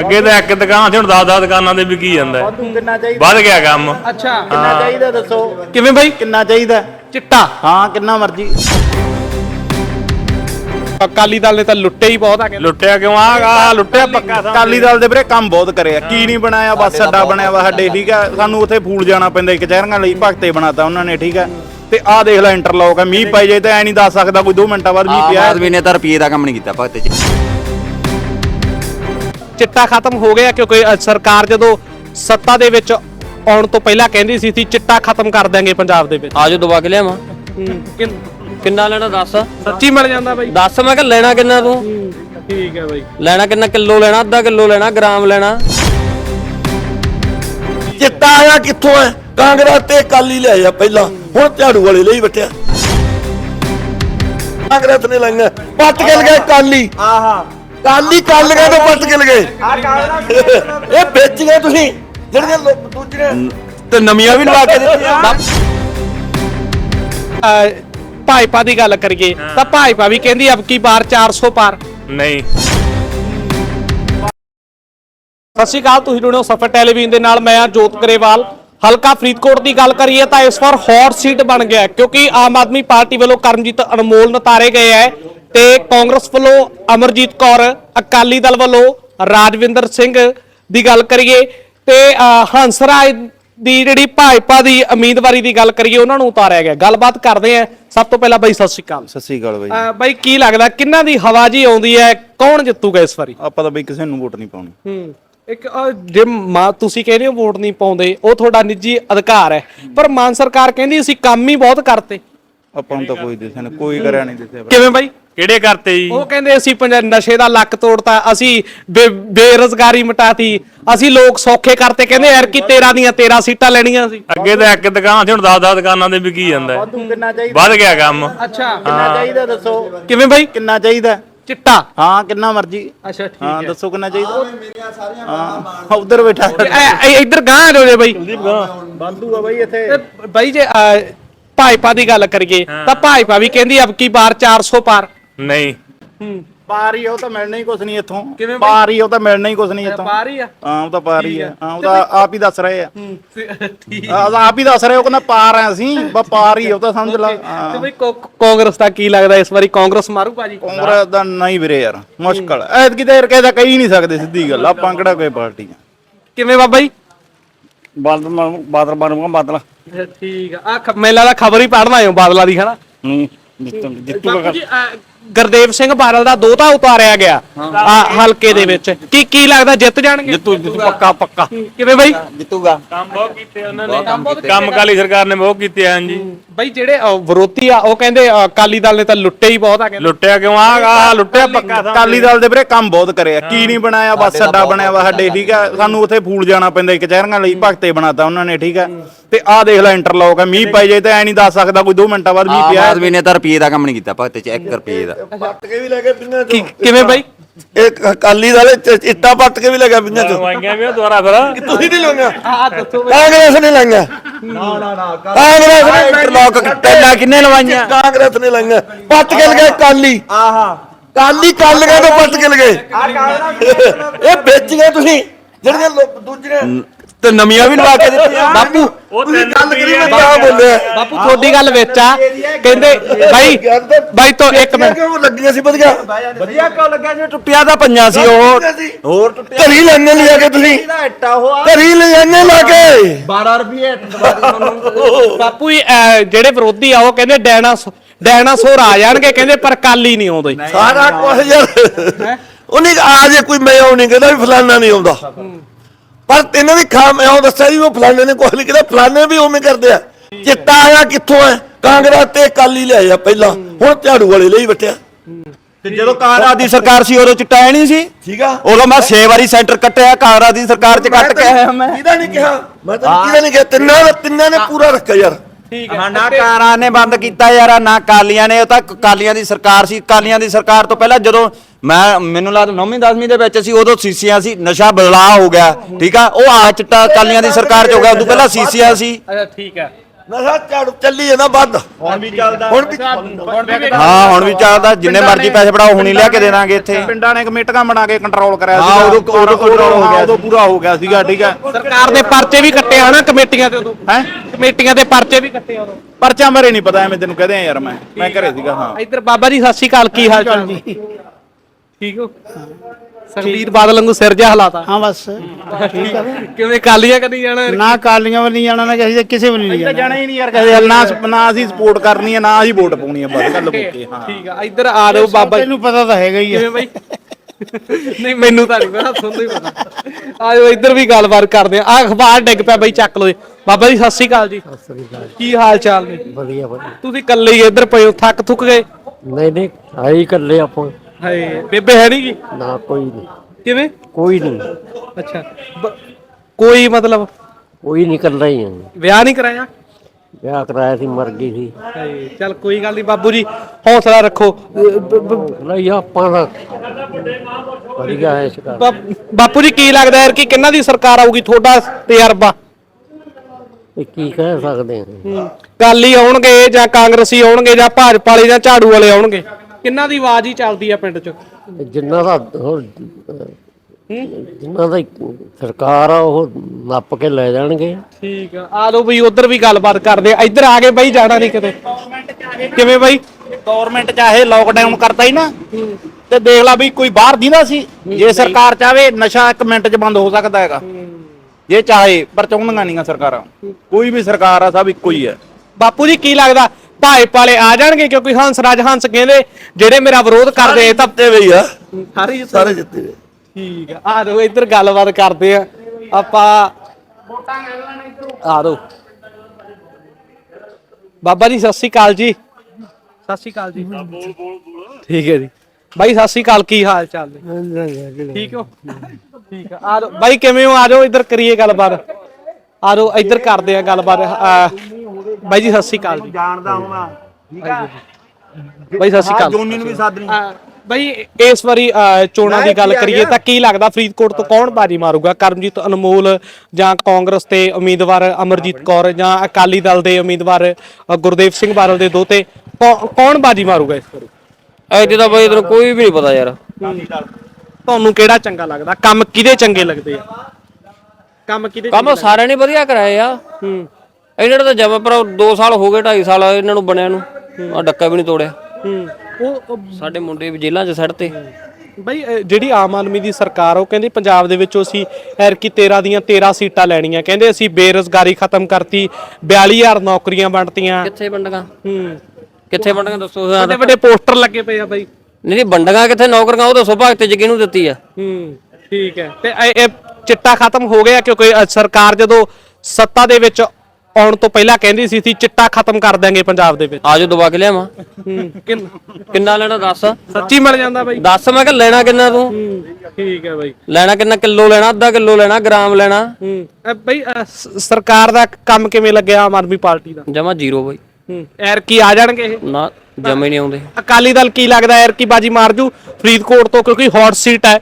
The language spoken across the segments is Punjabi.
ਅੱਗੇ ਤਾਂ ਇੱਕ ਦੁਕਾਨ ਸੀ ਹੁਣ 10-10 ਦੁਕਾਨਾਂ ਤੇ ਵਿਕੀ ਜਾਂਦਾ। ਹੈ। ਵਾਧੂ ਕਿੰਨਾ ਚਾਹੀਦਾ? ਵੱਧ ਗਿਆ ਕੰਮ। ਅੱਛਾ। ਕਿੰਨਾ ਚਾਹੀਦਾ ਦੱਸੋ? ਕਿਵੇਂ ਬਾਈ? ਕਿੰਨਾ ਚਾਹੀਦਾ? ਚਿੱਟਾ। ਹਾਂ ਕਿੰਨਾ ਮਰਜ਼ੀ। ਅਕਾਲੀ ਦਲ ਨੇ ਤਾਂ ਲੁੱਟੇ ਹੀ ਬਹੁਤ ਆ ਕਹਿੰਦੇ ਲੁੱਟਿਆ ਕਿਉਂ? ਆ ਆ ਲੁੱਟਿਆ ਪੱਕਾ ਅਕਾਲੀ ਦਲ ਦੇ ਵੀਰੇ ਕੰਮ ਬਹੁਤ ਕਰਿਆ। ਕੀ ਨਹੀਂ ਬਣਾਇਆ ਬਸ ਅੱਡਾ ਬਣਿਆ ਵਾ ਸਾਡੇ ਠੀਕ ਹੈ ਸਾਨੂੰ ਉੱਥੇ ਫੂਲ ਜਾਣਾ ਪੈਂਦਾ ਸੀ ਕਚਹਿਰੀਆਂ ਲਈ ਭਗਤੇ ਬਣਾਤਾ ਉਹਨਾਂ ਨੇ ਠੀਕ ਹੈ ਤੇ ਆਹ ਦੇਖ ਲੈ ਇੰਟਰਲੌਕ ਹੈ ਮੀਂਹ ਪੈ ਜਾਏ ਤਾਂ ਐ ਨਹੀਂ ਦੱਸ ਸਕਦਾ ਕੋਈ 2 ਮਿੰਟਾਂ ਬਾਅਦ ਮੀਂਹ ਆਮ ਪਿਆ। ਆਦਮੀ ਨੇ ਤਾਂ ਰੁਪਈਏ ਦਾ ਕੰਮ ਨਹੀਂ ਕੀਤਾ ਭਗਤ ਜੀ ਚਿੱਟਾ ਖਤਮ ਹੋ ਗਿਆ ਕਿਉਂਕਿ ਸਰਕਾਰ ਜਦੋਂ ਸੱਤਾ ਦੇ ਵਿੱਚ ਆਉਣ ਤੋਂ ਪਹਿਲਾਂ ਕਹਿੰਦੀ ਸੀ ਸੀ ਚਿੱਟਾ ਖਤਮ ਕਰ ਦਾਂਗੇ ਪੰਜਾਬ ਦੇ ਵਿੱਚ। ਆਜੋ ਦਬਾ ਕੇ ਲਿਆਵਾਂ। ਕਿੰਨ- ਕਿੰਨਾ ਲੈਣਾ ਦੱਸ? ਸੱਚੀ ਮਿਲ ਜਾਂਦਾ ਬਾਈ। ਦੱਸ ਮੈਂ ਕਿ ਲੈਣਾ ਕਿੰਨਾ ਤੂੰ? ਠੀਕ ਹੈ ਬਾਈ। ਲੈਣਾ ਕਿੰਨਾ ਕਿਲੋ ਲੈਣਾ ਅੱਧਾ ਕਿਲੋ ਲੈਣਾ ਗ੍ਰਾਮ ਲੈਣਾ? ਚਿੱਟਾ ਆਇਆ ਕਿੱਥੋਂ ਹੈ? ਕਾਂਗਰਸ ਤੇ ਅਕਾਲੀ ਲਿਆਏ ਆ ਪਹਿਲਾਂ ਹੁਣ ਝਾੜੂ ਵਾਲੇ ਲਈ ਬਟਿਆ ਕਾਂਗਰਸ ਨੇ ਲੰਗਾ ਪੱਟ ਕੇ ਲਗੇ ਕਾਲੀ ਆਹਾ। ਕਾਲੀ ਕੱਲ ਗਏ ਤੇ ਪੱਟ ਕੇ ਲਗੇ। ਇਹ ਵੇਚ ਗਏ ਤੁਸੀਂ ਜਿਹੜੀਆਂ ਲੋਕ ਦੂਜੀਆਂ। ਤੇ ਨਵੀਆਂ ਵੀ ਲਵਾ ਕੇ ਦਿੱਤੀਆਂ। ਅ, ਭਾਜਪਾ ਦੀ ਗੱਲ ਕਰੀਏ ਤਾਂ ਭਾਜਪਾ ਵੀ ਕਹਿੰਦੀ ਅਬ ਕੀ ਬਾਰ 400 ਪਾਰ। ਨਹੀਂ। ਸਤਿ ਸ਼੍ਰੀ ਅਕਾਲ ਤੁਸੀਂ ਜੁੜੇ ਹੋ ਸਫਰ ਟੈਲੀਵਿਜ਼ਨ ਦੇ ਨਾਲ ਮੈਂ ਜੋਤ ਗਰੇਵਾਲ। ਹਲਕਾ ਫਰੀਦਕੋਟ ਦੀ ਗੱਲ ਕਰੀਏ ਤਾਂ ਇਸ ਵਾਰ ਹੌਟ ਸੀਟ ਬਣ ਗਿਆ ਹੈ ਕਿਉਂਕਿ ਆਮ ਆਦਮੀ ਪਾਰਟੀ ਵੱਲੋਂ ਕਰਮਜੀਤ ਅਨਮੋਲ ਨਤਾਰੇ ਗਏ ਹੈ। ਤੇ ਕਾਂਗਰਸ ਵੱਲੋਂ ਅਮਰਜੀਤ ਕੌਰ ਅਕਾਲੀ ਦਲ ਵੱਲੋਂ ਰਾਜਵਿੰਦਰ ਸਿੰਘ ਦੀ ਗੱਲ ਕਰੀਏ ਤੇ ਅ, ਹੰਸਰਾਜ ਦੀ ਜਿਹੜੀ ਭਾਜਪਾ ਦੀ ਉਮੀਦਵਾਰੀ ਦੀ ਗੱਲ ਕਰੀਏ ਉਹਨਾਂ ਨੂੰ ਉਤਾਰਿਆ ਗਿਆ। ਗੱਲਬਾਤ ਕਰਦੇ ਆ ਸਭ ਤੋਂ ਪਹਿਲਾਂ ਬਾਈ ਸਤਿ ਸ਼੍ਰੀ ਅਕਾਲ। ਸਤਿ ਸ੍ਰੀ ਅਕਾਲ ਬਾਈ। ਬਾਈ ਕੀ ਲੱਗਦਾ ਕਿੰਨਾਂ ਦੀ ਹਵਾ ਜੀ ਆਉਂਦੀ ਹੈ? ਕੌਣ ਜਿੱਤੂਗਾ ਇਸ ਵਾਰੀ? ਆਪਾਂ ਤਾਂ ਬਈ ਕਿਸੇ ਨੂੰ ਵੋਟ ਨਹੀਂ ਪਾਉਣੀ। ਹੂੰ। ਇੱਕ ਅਹ, ਜੇ ਮਾਂ ਤੁਸੀਂ ਕਹਿੰਦੇ ਹੋ ਵੋਟ ਨਹੀਂ ਪਾਉਂਦੇ ਉਹ ਤੁਹਾਡਾ ਨਿੱਜੀ ਅਧਿਕਾਰ ਹੈ। ਪਰ ਮਾਨ ਸਰਕਾਰ ਕਹਿੰਦੀ ਅਸੀਂ ਕੰਮ ਹੀ ਬਹੁਤ ਕਰਤੇ। ਆਪਾਂ ਨੂੰ ਤਾਂ ਕੋਈ ਦਿਸਿਆ ਨਹੀਂ ਕੋਈ ਕਰਿਆ ਨਹੀਂ ਦਿਸਿਆ। ਕਿਵੇਂ ਬਾਈ? ਕਿਹੜੇ ਕਰਤੇ ਜੀ? ਉਹ ਕਹਿੰਦੇ ਅਸੀਂ ਪੰਜਾ ਨਸ਼ੇ ਦਾ ਲੱਕ ਤੋੜਤਾ ਅਸੀਂ ਬੇਰੁਜ਼ਗਾਰੀ ਮਿਟਾਤੀ ਅਸੀਂ ਲੋਕ ਸੌਖੇ ਕਰਤੇ ਕਹਿੰਦੇ ਯਾਰ ਕਿ 13 ਦੀਆਂ 13 ਸੀਟਾਂ ਲੈਣੀਆਂ ਸੀ ਅੱਗੇ ਤਾਂ ਇੱਕ ਦੁਕਾਨ ਸੀ ਹੁਣ 10-10 ਦੁਕਾਨਾਂ ਤੇ ਵਿਕੀ ਜਾਂਦਾ। ਹੈ। ਵਾਧੂ ਕਿੰਨਾ ਚਾਹੀਦਾ? ਵੱਧ ਗਿਆ ਕੰਮ। ਅੱਛਾ। ਕਿੰਨਾ ਚਾਹੀਦਾ ਦੱਸੋ? ਕਿਵੇਂ ਬਾਈ? ਕਿੰਨਾ ਚਾਹੀਦਾ? ਚਿੱਟਾ। ਹਾਂ ਕਿੰਨਾ ਮਰਜ਼ੀ। ਅੱਛਾ ਠੀਕ ਹਾਂ ਦੱਸੋ ਕਿੰਨਾ ਚਾਹੀਦਾ? ਹਾਂ ਉਧਰ ਬੈਠਾ। ਇੱਧਰ ਗਾਂ ਆ ਜਾਓ ਜੇ ਬਾਈ। ਵਾਧੂ ਆ ਬਾਈ ਇੱਥੇ। ਤੇ ਬਾਈ ਜੇ ਅਹ, ਭਾਜਪਾ ਦੀ ਗੱਲ ਕਰੀਏ ਤਾਂ ਭਾਜਪਾ ਵੀ ਕਹਿੰਦੀ ਅਬ ਕੀ ਬਾਰ 400 ਪਾਰ। ਨਹੀਂ। ਪਾਰ ਹੀ ਆ, ਉਹ ਤਾਂ ਮਿਲਣਾ ਹੀ ਕੁਛ ਨਹੀਂ ਇੱਥੋਂ। ਕਿਵੇਂ ਬਾਈ? ਪਾਰ ਹੀ ਆ, ਉਹ ਤਾਂ ਮਿਲਣਾ ਹੀ ਕੁਛ ਨਹੀਂ ਇੱਥੋਂ। ਪਾਰ ਹੀ ਆ। ਹਾਂ ਉਹ ਤਾਂ ਪਾਰ ਹੀ ਆ। ਹਾਂ ਉਹ ਤਾਂ ਆਪ ਹੀ ਦੱਸ ਰਹੇ ਆ। ਠੀਕ ਤਾਂ ਆਪ ਹੀ ਦੱਸ ਰਹੇ ਉਹ ਕਹਿੰਦਾ ਪਾਰ ਆ ਅਸੀਂ ਬਸ ਪਾਰ ਹੀ ਆ, ਉਹ ਤਾਂ ਸਮਝ ਲਾ। ਤੇ ਬਈ ਕੋ- ਕਾਂਗਰਸ ਦਾ ਕੀ ਲੱਗਦਾ ਇਸ ਵਾਰੀ? ਕਾਂਗਰਸ ਮਾਰੂ ਬਾਜੀ ਕਾਂਗਰਸ ਦਾ ਨਹੀਂ ਵੀਰੇ ਯਾਰ ਮੁਸ਼ਕਲ ਐਤਕੀ ਤਾਂ ਯਾਰ ਕਿਸੇ ਦਾ ਕਹੀ ਨਹੀਂ ਸਕਦੇ ਸਿੱਧੀ ਗੱਲ ਆਪਾਂ ਕਿਹੜਾ ਕੋਈ ਪਾਰਟੀ ਆ। ਕਿਵੇਂ ਬਾਬਾ ਜੀ? ਬਾਦਲ ਮਾਰੂ ਬਾਦਲ ਬਣੂਗਾ ਬਾਦਲ। ਠੀਕ ਆ। ਆ ਮੇਲਾ ਦਾ ਖਬਰ ਹੀ ਪੜਨਾ ਆਇਓ ਬਾਦਲਾਂ ਦੀ ਹਨਾ? ਨਹੀਂ ਜਿੱਤੂ ਜਿੱਤੂਗਾ ਬਾਪੂ ਜੀ, ਅਹ, ਗੁਰਦੇਵ ਸਿੰਘ ਬਾਦਲ ਦਾ ਦੋਤਾ ਉਤਾਰਿਆ ਗਿਆ ਆ ਹਲਕੇ ਦੇ ਵਿੱਚ। ਕੀ ਕੀ ਲੱਗਦਾ ਜਿੱਤ ਜਾਣਗੇ? ਜਿੱਤੂ ਜਿੱਤੂ ਪੱਕਾ ਪੱਕਾ। ਕਿਵੇਂ ਬਾਈ? ਜਿੱਤੂਗਾ। ਕੰਮ ਬਹੁਤ ਕੀਤੇ ਉਹਨਾਂ ਨੇ। ਕੰਮ ਕਾਲੀ ਸਰਕਾਰ ਨੇ ਬਹੁਤ ਕੀਤੇ ਹਨ ਜੀ। ਬਾਈ ਜਿਹੜੇ ਵਿਰੋਧੀ ਆ ਉਹ ਕਹਿੰਦੇ ਅਕਾਲੀ ਦਲ ਨੇ ਤਾਂ ਲੁੱਟੇ ਹੀ ਬਹੁਤ ਆ ਕਹਿੰਦੇ। ਲੁੱਟਿਆ ਕਿਉਂ? ਆ ਆ ਲੁੱਟਿਆ ਪੱਕਾ ਅਕਾਲੀ ਦਲ ਦੇ ਵੀਰੇ ਕੰਮ ਬਹੁਤ ਕਰਿਆ। ਕੀ ਨਹੀਂ ਬਣਾਇਆ ਬਸ ਅੱਡਾ ਬਣਿਆ ਵਾ ਸਾਡੇ ਠੀਕ ਹੈ ਸਾਨੂੰ ਉੱਥੇ ਫੂਲ ਜਾਣਾ ਪੈਂਦਾ ਕਚਹਿਰੀਆਂ ਲਈ ਭਗਤੇ ਬਣਾਤਾ ਉਹਨਾਂ ਨੇ ਠੀਕ ਹੈ। ਤੇ ਆਹ ਦੇਖ ਲੈ ਇੰਟਰਲੌਕ ਹੈ ਮੀਂਹ ਪੈ ਜਾਏ ਤਾਂ ਐ ਨਹੀਂ ਦੱਸ ਸਕਦਾ ਕੋਈ 2 ਮਿੰਟਾਂ ਬਾਅਦ ਮੀਂਹ ਆਮ ਪਿਆ। ਆਦਮੀ ਨੇ ਤਾਂ ਰੁਪਈਏ ਦਾ ਕੰਮ ਨਹੀਂ ਕੀਤਾ ਭਗਤ ਜੀ 1 ਰੁਪਈਏ ਦਾ। ਪੱਟ ਕੇ ਵੀ ਲੈ ਕੇ ਪਿੰਨਾਂ ਚੋਂ। ਕਿਵੇਂ ਬਾਈ? ਇਹ ਅਕਾਲੀ ਵਾਲੇ ਚ- ਇੱਟਾਂ ਪੱਟ ਕੇ ਵੀ ਲੈ ਗਿਆ ਪਿੰਨਾਂ ਚੋਂ। ਵਾਈਆਂ ਵੀ ਉਹ ਦੁਆਰਾ ਫਿਰ। ਤੁਸੀਂ ਨਹੀਂ ਲਾਈਆਂ ਆ ਦੱਸੋ ਕਾਂਗਰਸ ਨੇ ਲਾਈਆਂ ਨਾ ਨਾ ਨਾ ਕਾਂਗਰਸ ਨੇ ਇੰਟਰਲੌਕ ਟੈਲਾਂ ਕਿੰਨੇ ਲਵਾਈਆਂ? ਕਾਂਗਰਸ ਨੇ ਲਾਈਆਂ ਪੱਟ ਕੇ ਲਗੇ ਕਾਲੀ ਆਹਾ। ਕਾਲੀ ਕੱਲ ਗਏ ਤੇ ਪੱਟ ਕੇ ਲਗੇ। ਇਹ ਵੇਚ ਗਏ ਤੁਸੀਂ। ਜਿਹੜੀਆਂ ਲੋਕ ਦੂਜੀਆਂ ਤੇ ਨਵੀਆਂ ਵੀ ਲਵਾ ਕੇ ਦਿੱਤੀਆਂ। ਬਾਪੂ ਤੁਸੀਂ ਗੱਲ ਕਰੀ ਮੈਂ ਕਿਆ ਬੋਲਿਆ ਬਾਪੂ ਤੁਹਾਡੀ ਗੱਲ ਵਿੱਚ ਆ। ਕਹਿੰਦੇ ਬਾਈ ਬਾਈ ਤੋਂ ਇੱਕ ਮਿੰਟ। ਕਿਉਂ ਲੱਗੀਆਂ ਸੀ ਵਧੀਆ? ਵਧੀਆ ਕਿਉਂ ਲੱਗਿਆ ਜੇ ਟੁੱਟਿਆ ਤਾਂ ਪੰਜਾਂ ਸੀ ਉਹ। ਹੋਰ ਘਰੀ ਲੈਣੇ ਲਿਆ ਕੇ ਤੁਸੀਂ। ਘਰੀ ਲੈ ਜਾਂਦੇ ਲਾ ਕੇ। ਬਾਪੂ ਜੀ, ਅਹ, ਜਿਹੜੇ ਵਿਰੋਧੀ ਆ ਉਹ ਕਹਿੰਦੇ ਡਾਇਨਾਸੌਰ ਡਾਇਨਾਸੌਰ ਆ ਜਾਣਗੇ ਕਹਿੰਦੇ ਪਰ ਕਾਲੀ ਨਹੀਂ ਆਉਂਦੇ। ਸਾਰਾ ਕੁਝ ਯਾਰ। ਉਹਨੇ ਆ ਜੇ ਕੋਈ ਮੈਂ ਉਹ ਨਹੀਂ ਕਹਿੰਦਾ ਵੀ ਫਲਾਨਾ ਨਹੀਂ ਆਉਂਦਾ। ਪਰ ਤੈਨੂੰ ਵੀ ਖਾ ਮੈਂ ਉਹ ਦੱਸਿਆ ਵੀ ਉਹ ਫਲਾਣੇ ਨੇ ਕੁਝ ਨਹੀਂ ਕਹਿੰਦਾ ਫਲਾਣੇ ਵੀ ਉਵੇਂ ਕਰਦੇ ਆ। ਚਿੱਟਾ ਆਇਆ ਕਿੱਥੋਂ ਹੈ ਕਾਂਗਰਸ ਤੇ ਅਕਾਲੀ ਲਿਆਏ ਆ ਪਹਿਲਾਂ। ਹੁਣ ਝਾੜੂ ਵਾਲੇ ਲਈ ਬਟਿਆ ਤੇ ਜਦੋਂ ਕਾਂਗਰਸ ਦੀ ਸਰਕਾਰ ਸੀ ਉਦੋਂ ਚਿੱਟਾ ਹੈ ਨਹੀਂ ਸੀ? ਠੀਕ ਆ। ਉਦੋਂ ਮੈਂ 6 ਵਾਰੀ ਸੈਂਟਰ ਕੱਟਿਆ ਕਾਂਗਰਸ ਦੀ ਸਰਕਾਰ 'ਚ ਕੱਟ ਕੇ ਆਇਆ। ਮੈਂ ਕਿਹਦਾ ਨਹੀਂ ਕਿਹਾ ਮੈਂ ਤਾਂ ਕਿਹਦਾ ਨਹੀਂ ਕਿਹਾ? ਤਿੰਨਾਂ ਨੇ ਤਿੰਨਾਂ ਨੇ ਪੂਰਾ ਰੱਖਿਆ ਯਾਰ। ਹਾਂ, ਨਾ ਕਾਰਾਂ ਨੇ ਬੰਦ ਕੀਤਾ ਯਾਰ ਨਾ ਕਾਲੀਆਂ ਨੇ। ਉਹ ਤਾਂ ਕਾਲੀਆਂ ਦੀ ਸਰਕਾਰ ਸੀ। ਕਾਲੀਆਂ ਦੀ ਸਰਕਾਰ ਤੋਂ ਪਹਿਲਾਂ ਜਦੋਂ ਮੈਂ ਮੈਨੂੰ ਲੱਗਦਾ 9ਵੀਂ 10ਵੀਂ ਦੇ ਵਿੱਚ ਸੀ ਉਦੋਂ ਸੀਸੀਆਂ ਸੀ। ਨਸ਼ਾ ਬਦਲਾ ਹੋ ਗਿਆ ਠੀਕ ਆ? ਉਹ ਆ ਚਿੱਟਾ ਕਾਲੀਆਂ ਦੀ ਸਰਕਾਰ ਚ ਹੋ ਗਿਆ। ਉਦੋਂ ਪਹਿਲਾਂ ਸੀਸੀਆਂ ਸੀ। ਅੱਛਾ ਠੀਕ ਹੈ। ਨਸ਼ਾ ਝਾੜੂ ਚੱਲੀ ਜਾਂਦਾ ਵੱਧ ਹੁਣ ਵੀ ਚੱਲਦਾ। ਹੁਣ ਵੀ ਹਾਂ ਹੁਣ ਵੀ ਚੱਲਦਾ ਜਿੰਨੇ ਮਰਜ਼ੀ ਪੈਸੇ ਫੜਾਓ ਹੁਣੀ ਲਿਆ ਕੇ ਦੇ ਦਾਂਗੇ ਇੱਥੇ। ਪਿੰਡਾਂ ਨੇ ਕਮੇਟੀਆਂ ਬਣਾ ਕੇ ਕੰਟਰੋਲ ਕਰਿਆ ਹਾਂ, ਉਦੋਂ- ਉਦੋਂ control ਹੋ ਗਿਆ ਉਦੋਂ ਪੂਰਾ ਹੋ ਗਿਆ ਸੀਗਾ ਠੀਕ ਹੈ। ਸਰਕਾਰ ਦੇ ਪਰਚੇ ਵੀ ਕੱਟੇ ਹਨਾ ਕਮੇਟੀਆਂ ਤੇ ਉਦੋਂ। ਹੈ? ਕਮੇਟੀਆਂ ਦੇ ਪਰਚੇ ਵੀ ਕੱਟੇ ਉਦੋਂ। ਪਰਚਾ ਮਰੇ ਨਹੀਂ ਪਤਾ ਐਵੇਂ ਤੈਨੂੰ ਕਹਦੇ ਆ ਯਾਰ ਮੈਂ। ਮੈਂ ਘਰੇ ਸੀਗਾ ਹਾਂ। ਇੱਧਰ ਬਾਬਾ ਜੀ ਸਤਿ ਸ਼੍ਰੀ ਅਕਾਲ ਕੀ ਹਾਲ ਚਾਲ ਜੀ? ਠੀਕ ਹੋ? ਸੁਖਬੀਰ ਬਾਦਲ ਵਾਂਗੂ ਸਿਰ ਜਿਹਾ ਹਲਾਤਾ ਹਾਂ ਬਸ। ਠੀਕ ਆ ਕਿਵੇਂ ਕਾਲੀਆਂ ਕਦੀ ਜਾਣਾ? ਨਾ ਕਾਲੀਆਂ ਵੱਲ ਨਹੀਂ ਜਾਣਾ ਨਾ ਕਿਸੇ ਕਿਸੇ ਵੱਲ ਨਹੀਂ ਜਾਣਾ। ਜਾਣਾ ਹੀ ਨਹੀਂ ਯਾਰ ਕਿਸੇ ਨਾ ਨਾ ਅਸੀਂ ਸਪੋਰਟ ਕਰਨੀ ਹੈ ਨਾ ਅਸੀਂ ਵੋਟ ਪਾਉਣੀ ਹੈ ਬਸ ਗੱਲ ਮੁੱਕੇ ਹਾਂ। ਠੀਕ ਆ। ਇੱਧਰ ਆ ਜਾਓ ਬਾਬਾ ਜੀ। ਤੈਨੂੰ ਪਤਾ ਤਾਂ ਹੈਗਾ ਹੀ ਕਿਵੇਂ ਆ ਬਾਈ? ਨਹੀਂ ਮੈਨੂੰ ਤਾਂ ਨਹੀਂ ਪਤਾ ਤੁਹਾਨੂੰ ਹੀ ਪਤਾ। ਆ ਜਾਓ ਇੱਧਰ ਵੀ ਗੱਲਬਾਤ ਕਰਦੇ ਆ। ਆ ਅਖਬਾਰ ਡਿੱਗ ਪਿਆ ਬਾਈ ਚੱਕ ਲਓ ਜੀ। ਬਾਬਾ ਜੀ ਸਤਿ ਸ਼੍ਰੀ ਅਕਾਲ ਜੀ। ਕੀ ਹਾਲ ਚਾਲ ਨੇ? ਵਧੀਆ ਵਧੀਆ। ਤੁਸੀਂ ਇਕੱਲੇ ਹੀ ਇੱਧਰ ਪਏ ਹੋ ਥੱਕ ਥੁੱਕ ਗਏ? ਨਹੀਂ ਨਹੀਂ ਆਈ ਇਕੱਲੇ ਆਪਾਂ। ਹਾਏ ਬੇਬੇ ਹੈ ਨਹੀਂ ਗੀ? ਨਾ ਕੋਈ ਨਹੀਂ ਕਿਵੇਂ? ਕੋਈ ਨਹੀਂ ਅੱਛਾ। ਬ- ਕੋਈ ਮਤਲਬ? ਕੋਈ ਨਹੀਂ ਇਕੱਲਾ ਹੀ ਆ। ਵਿਆਹ ਨਹੀਂ ਕਰਾਇਆ? ਵਿਆਹ ਕਰਾਇਆ ਸੀ ਮਰ ਗਈ ਸੀ। ਹਾਏ ਚੱਲ ਕੋਈ ਗੱਲ ਨਹੀਂ ਬਾਬੂ ਜੀ ਹੌਸਲਾ ਰੱਖੋ। ਅਹ ਬ- ਬ- ਨਹੀਂ ਆਪਾਂ ਦਾ ਵਧੀਆ ਹੈ ਸ਼ਿਕਾਰ ਬਾ- ਬਾਪੂ ਜੀ ਕੀ ਲੱਗਦਾ ਯਾਰ ਕਿ ਕਿੰਨਾ ਦੀ ਸਰਕਾਰ ਆਊਗੀ ਤੁਹਾਡਾ ਤਜਰਬਾ? ਇਹ ਕੀ ਕਹਿ ਸਕਦੇ ਹਾਂ। ਕਾਲੀ ਆਉਣਗੇ ਜਾਂ ਕਾਂਗਰਸੀ ਆਉਣਗੇ ਜਾਂ ਭਾਜਪਾ ਵਾਲੇ ਜਾਂ ਝਾੜੂ ਵਾਲੇ ਆਉਣਗੇ? ਕਿੰਨਾ ਦੀ ਆਵਾਜ਼ ਹੀ ਚੱਲਦੀ ਆ ਪਿੰਡ 'ਚ? ਜਿੰਨਾ ਦਾ ਹੋਰ, ਜਿੰਨਾ ਦਾ ਸਰਕਾਰ ਆ ਉਹ ਨੱਪ ਕੇ ਲੈ ਜਾਣਗੇ। ਠੀਕ ਆ। ਆ ਲਓ ਬਈ ਉਧਰ ਵੀ ਗੱਲਬਾਤ ਕਰਦੇ ਆ। ਇੱਧਰ ਆ ਕੇ ਬਈ ਜਾਣਾ ਨਹੀਂ ਕਿਤੇ। ਕਿਵੇਂ ਬਈ? ਗਵਰਨਮੈਂਟ ਚਾਹੇ ਲੋਕਡਾਊਨ ਕਰਤਾ ਹੀ ਨਾ। ਤੇ ਦੇਖ ਲਾ ਵੀ ਕੋਈ ਬਾਹਰ ਦੀਦਾ ਸੀ। ਜੇ ਸਰਕਾਰ ਚਾਵੇ ਨਸ਼ਾ ਇੱਕ ਮਿੰਟ 'ਚ ਬੰਦ ਹੋ ਸਕਦਾ ਹੈਗਾ। ਜੇ ਚਾਹੇ ਪਰ ਚਾਹੁੰਦੀਆਂ ਨਹੀਂਆਂ ਸਰਕਾਰਾਂ। ਕੋਈ ਵੀ ਸਰਕਾਰ ਆ ਸਭ ਇੱਕੋ ਹੀ ਹੈ ਬਾਪੂ ਜੀ ਕੀ ਲੱਗਦਾ? ਭਾਜਪਾ ਵਾਲੇ ਆ ਜਾਣਗੇ ਕਿਉਂਕਿ ਹੰਸ ਰਾਜ ਹੰਸ ਕਹਿੰਦੇ ਜਿਹੜੇ ਮੇਰਾ ਵਿਰੋਧ ਕਰਦੇ ਤਾਂ ਜਿੱਤੇ ਵੀ ਆ। ਸਾਰੇ ਸਾਰੇ ਜਿੱਤੇ ਵੇ ਠੀਕ ਆ। ਆ ਲਓ ਇੱਧਰ ਗੱਲਬਾਤ ਕਰਦੇ ਆ। ਆਪਾਂ ਆ ਲਓ ਬਾਬਾ ਜੀ ਸਤਿ ਸ਼੍ਰੀ ਅਕਾਲ ਜੀ। ਸਤਿ ਸ਼੍ਰੀ ਅਕਾਲ ਜੀ। ਠੀਕ ਹੈ ਜੀ। ਬਾਈ ਸਤਿ ਸ਼੍ਰੀ ਅਕਾਲ ਕੀ ਹਾਲ ਚਾਲ ਨੇ? ਠੀਕ ਹੋ? ਠੀਕ ਆ। ਆ ਬਾਈ ਕਿਵੇਂ ਹੋ? ਆ ਜਾਓ ਇੱਧਰ ਕਰੀਏ ਗੱਲਬਾਤ। ਆ ਜਾਓ ਇੱਧਰ ਕਰਦੇ ਆ ਗੱਲਬਾਤ। ਆ, ਬਾਈ ਜੀ ਸਤਿ ਸ਼੍ਰੀ ਅਕਾਲ ਜੀ। ਜਾਣਦਾ ਹੁਣ ਠੀਕ ਆ? ਬਾਈ ਸਤਿ ਸ਼੍ਰੀ ਅਕਾਲ। ਜੋਨੀ ਨੂੰ ਵੀ ਸਾਧਨੀ ਬਈ ਇਸ ਵਾਰੀ ਚੋਣਾਂ ਦੀ ਗੱਲ ਕਰੀਏ ਤਾਂ ਕੀ ਲੱਗਦਾ ਫਰੀਦਕੋਟ ਤੋਂ ਕੌਣ ਬਾਜੀ ਮਾਰੂਗਾ? ਕਰਮਜੀਤ ਅਨਮੋਲ ਜਾਂ ਕਾਂਗਰਸ ਦੇ ਉਮੀਦਵਾਰ ਅਮਰਜੀਤ ਕੌਰ ਜਾਂ ਅਕਾਲੀ ਦਲ ਦੇ ਉਮੀਦਵਾਰ ਗੁਰਦੇਵ ਸਿੰਘ ਬਾਦਲ ਦੇ ਦੋਤੇ? ਕੌਣ ਬਾਜੀ ਮਾਰੂਗਾ ਇਸ ਵਾਰੀ? ਐਤੇ ਤਾਂ ਬਈ ਤੈਨੂੰ ਕੋਈ ਵੀ ਨਹੀਂ ਪਤਾ ਯਾਰ। ਤੁਹਾਨੂੰ ਕਿਹੜਾ ਚੰਗਾ ਲੱਗਦਾ? ਕੰਮ ਕਿਹਦੇ ਚੰਗੇ ਲੱਗਦੇ ਆ? ਕੰਮ ਕਿਹਦੇ ਕੰਮ ਸਾਰਿਆਂ ਨੇ ਵਧੀਆ ਕਰਾਏ ਆ। ਹੂੰ। ਇਹਨਾਂ ਤਾਂ ਜਮਾ ਪਰ 2 ਸਾਲ ਹੋ ਗਏ 2.5 ਸਾਲ ਇਹਨਾਂ ਨੂੰ ਬਣਿਆ ਨੂੰ। ਆ ਡੱਕਾ ਵੀ ਨਹੀਂ ਤੋੜਿਆ। ਹੂੰ ਉਹ ਉਹ ਸਾਡੇ ਮੁੰਡੇ ਵੀ ਜੇਲ੍ਹਾਂ 'ਚ ਸੜਤੇ ਬਈ ਜਿਹੜੀ ਆਮ ਆਦਮੀ ਦੀ ਸਰਕਾਰ ਆ, ਉਹ ਕਹਿੰਦੀ ਪੰਜਾਬ ਦੇ ਵਿੱਚੋਂ ਅਸੀਂ ਐਰਕੀ 13 ਦੀਆਂ 13 ਸੀਟਾਂ ਲੈਣੀਆਂ। ਕਹਿੰਦੇ ਅਸੀਂ ਬੇਰੋਜ਼ਗਾਰੀ ਖਤਮ ਕਰਤੀ 42000 ਨੌਕਰੀਆਂ ਵੰਡਤੀਆਂ। ਕਿੱਥੇ ਵੰਡਗਾ? ਹੂੰ। ਕਿੱਥੇ ਵੰਡਗਾ ਦੱਸੋ। ਵੱਡੇ ਵੱਡੇ ਪੋਸਟਰ ਲੱਗੇ ਪਏ ਆ ਬਾਈ। ਨਹੀਂ ਨਹੀਂ ਵੰਡਗਾ ਕਿੱਥੇ? ਨੌਕਰੀਆਂ ਉਹ ਦੱਸੋ ਭਗਤ ਜੀ ਕਿਹਨੂੰ ਦਿੱਤੀ ਆ? ਹੂੰ ਠੀਕ ਹੈ। ਤੇ ਇਹ ਇਹ ਚਿੱਟਾ ਖਤਮ ਹੋ ਗਿਆ ਕਿਉਂਕਿ ਅ, ਸਰਕਾਰ ਜਦੋਂ ਸੱਤਾ ਦੇ ਵਿੱਚ ਆਉਣ ਤੋਂ ਪਹਿਲਾਂ ਕਹਿੰਦੀ ਸੀ ਸੀ ਚਿੱਟਾ ਖਤਮ ਕਰ ਦਾਂਗੇ ਪੰਜਾਬ ਦੇ ਵਿੱਚ। ਆਜੋ ਦਬਾ ਕੇ ਲਿਆਵਾਂ। ਕਿੰਨ- ਲੈਣਾ ਦੱਸ? ਸੱਚੀ ਮਿਲ ਜਾਂਦਾ ਬਾਈ। ਦੱਸ ਮੈਂ ਕਿ ਲੈਣਾ ਕਿੰਨਾ ਤੂੰ? ਠੀਕ ਹੈ ਬਾਈ। ਲੈਣਾ ਕਿੰਨਾ ਕਿਲੋ ਲੈਣਾ ਅੱਧਾ ਕਿਲੋ ਲੈਣਾ ਗ੍ਰਾਮ ਲੈਣਾ? ਹੂੰ ਬਾਈ ਸਰਕਾਰ ਦਾ ਕੰਮ ਕਿਵੇਂ ਲੱਗਿਆ ਆਮ ਆਦਮੀ ਪਾਰਟੀ ਦਾ? ਜਮਾ ਜ਼ੀਰੋ ਬਈ। ਹੂੰ ਐਰ ਕੀ ਆ ਜਾਣਗੇ ਇਹ? ਨਾ ਜਮੇ ਨਹੀਂ ਆਉਂਦੇ। ਅਕਾਲੀ ਦਲ ਕੀ ਲੱਗਦਾ ਐਰ ਕੀ ਬਾਜੀ ਮਾਰ ਜੂ? ਫਰੀਦਕੋਟ ਤੋਂ ਕਿਉਂਕਿ ਹੌਟ ਸੀਟ ਹੈ।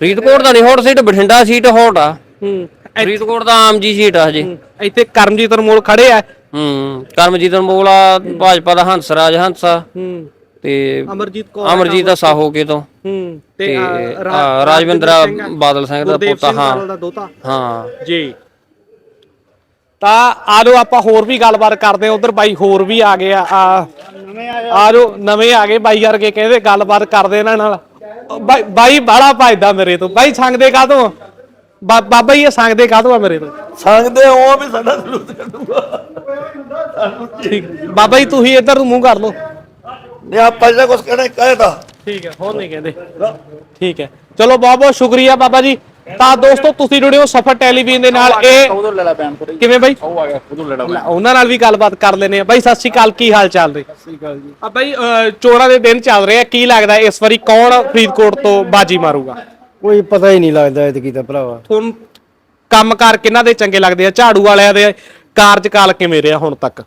ਫਰੀਦਕੋਟ ਦਾ ਨਹੀਂ hot seat Bathinda seat hot ਆ। ਹੂੰ ਫਰੀਦਕੋਟ ਦਾ ਆਮ ਜੀ ਸੀਟ ਆ ਹਜੇ। ਇੱਥੇ ਕਰਮਜੀਤ ਅਨਮੋਲ ਖੜੇ ਆ। ਹੂੰ ਕਰਮਜੀਤ ਅਨਮੋਲ ਆ ਭਾਜਪਾ ਦਾ ਹੰਸਰਾਜ ਹੰਸਾ ਹੂੰ। ਤੇ ਅਮਰਜੀਤ ਕੌਰ ਅਮਰਜੀਤ ਦਾ ਸਾਹੋਕੇ ਤੋਂ। ਹੂੰ ਤੇ ਰਾਜਵਿੰਦਰ ਬਾਦਲ ਸਿੰਘ ਦਾ ਪੋਤਾ ਦਾ ਹਾਂ ਹਾਂ। ਜੀ। ਤਾਂ ਆ ਲੋ ਆਪਾਂ ਹੋਰ ਵੀ ਗੱਲਬਾਤ ਕਰਦੇ ਆ ਉਧਰ ਬਾਈ ਹੋਰ ਵੀ ਆ ਗਏ ਆ। ਆ ਆ ਜੋ ਨਵੇਂ ਆ ਗਏ ਬਾਈ ਵਰਗੇ ਕਹਿੰਦੇ ਗੱਲਬਾਤ ਕਰਦੇ ਇਹਨਾਂ ਨਾਲ। ਬਾਈ ਬਾਈ ਬਾਲਾ ਭਜਦਾ ਮੇਰੇ ਤੋਂ। ਬਾਈ ਸੰਗਦੇ ਕਾਹਤੋਂ? ਬਾ- ਬਾਬਾ ਜੀ ਇਹ ਸੰਗਦੇ ਕਾਹਤੋਂ ਆ ਮੇਰੇ ਤੋਂ? ਸੰਗਦੇ ਹੋ ਵੀ ਸਾਡਾ ਸਲੂਕ ਕਰੂਗਾ ਠੀਕ। ਬਾਬਾ ਜੀ ਤੁਸੀਂ ਇੱਧਰ ਨੂੰ ਮੂੰਹ ਕਰ ਲਓ। ਨੇ ਆਪਾਂ ਜਿਹੜਾ ਕੁਝ ਕਹਿਣਾ ਕਹਿਤਾ ਠੀਕ ਹੈ ਹੋਰ ਨਹੀਂ ਕਹਿੰਦੇ। ਠੀਕ ਹੈ। ਚਲੋ ਬਹੁਤ ਬਹੁਤ ਸ਼ੁਕਰੀਆ ਬਾਬਾ ਜੀ। ਤਾਂ ਦੋਸਤੋ ਤੁਸੀਂ ਜੁੜੇ ਹੋ ਸਫਰ ਟੈਲੀਵਿਜ਼ਨ ਦੇ ਨਾਲ। ਇਹ ਕਿਵੇਂ ਬਾਈ? ਉਹ ਆ ਗਿਆ ਉਹਨਾਂ ਨਾਲ ਵੀ ਗੱਲਬਾਤ ਕਰ ਲੈਨੇ ਆ ਬਾਈ ਸਤਿ ਸ਼੍ਰੀ ਅਕਾਲ ਕੀ ਹਾਲ ਚਾਲ ਨੇ? ਸਤਿ ਸ਼੍ਰੀ ਅਕਾਲ ਜੀ। ਆ ਬਾਈ ਚੋਣਾਂ ਦੇ ਦਿਨ ਚੱਲ ਰਹੇ ਆ। ਕੀ ਲੱਗਦਾ ਇਸ ਵਾਰੀ ਕੌਣ ਫਰੀਦਕੋਟ ਤੋਂ ਬਾਜੀ ਮਾਰੂਗਾ? ਕੋਈ ਪਤਾ ਹੀ ਨਹੀਂ ਲੱਗਦਾ ਐਤਕੀ ਤਾਂ ਭਰਾਵਾ। ਤੁਹਾਨੂੰ ਕੰਮਕਾਰ ਕਿਹਨਾਂ ਦੇ ਚੰਗੇ ਲੱਗਦੇ ਆ? ਝਾੜੂ ਵਾਲਿਆਂ ਦੇ ਕਾਰਜਕਾਲ ਕਿਵੇਂ ਰਿਹਾ ਹੁਣ ਤੱਕ?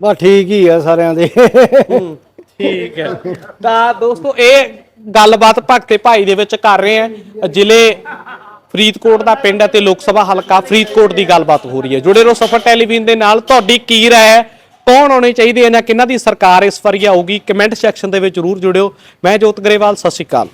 ਬਸ ਠੀਕ ਹੀ ਆ ਸਾਰਿਆਂ ਦੇ। ਠੀਕ ਹੈ। ਤਾਂ ਦੋਸਤੋ ਇਹ ਗੱਲਬਾਤ ਭਗਤੇ ਭਾਈ ਦੇ ਵਿੱਚ ਕਰ ਰਹੇ ਆ। ਜ਼ਿਲ੍ਹੇ ਫਰੀਦਕੋਟ ਦਾ ਪਿੰਡ ਹੈ ਤੇ ਲੋਕ ਸਭਾ ਹਲਕਾ ਫਰੀਦਕੋਟ ਦੀ ਗੱਲਬਾਤ ਹੋ ਰਹੀ ਹੈ। ਜੁੜੇ ਰਹੋ ਸਫਰ ਟੈਲੀਵਿਜ਼ਨ ਦੇ ਨਾਲ। ਤੁਹਾਡੀ ਕੀ ਰਾਏ ਹੈ? ਕੌਣ ਆਉਣੇ ਚਾਹੀਦੇ ਨੇ ਕਿਹਨਾਂ ਦੀ ਸਰਕਾਰ ਇਸ ਵਾਰੀ ਆਊਗੀ? ਕਮੈਂਟ ਸੈਕਸ਼ਨ ਦੇ ਵਿੱਚ ਜ਼ਰੂਰ ਜੁੜਿਓ। ਮੈਂ ਜੋਤ ਗਰੇਵਾਲ ਸਤਿ ਸ਼੍ਰੀ ਅਕਾਲ।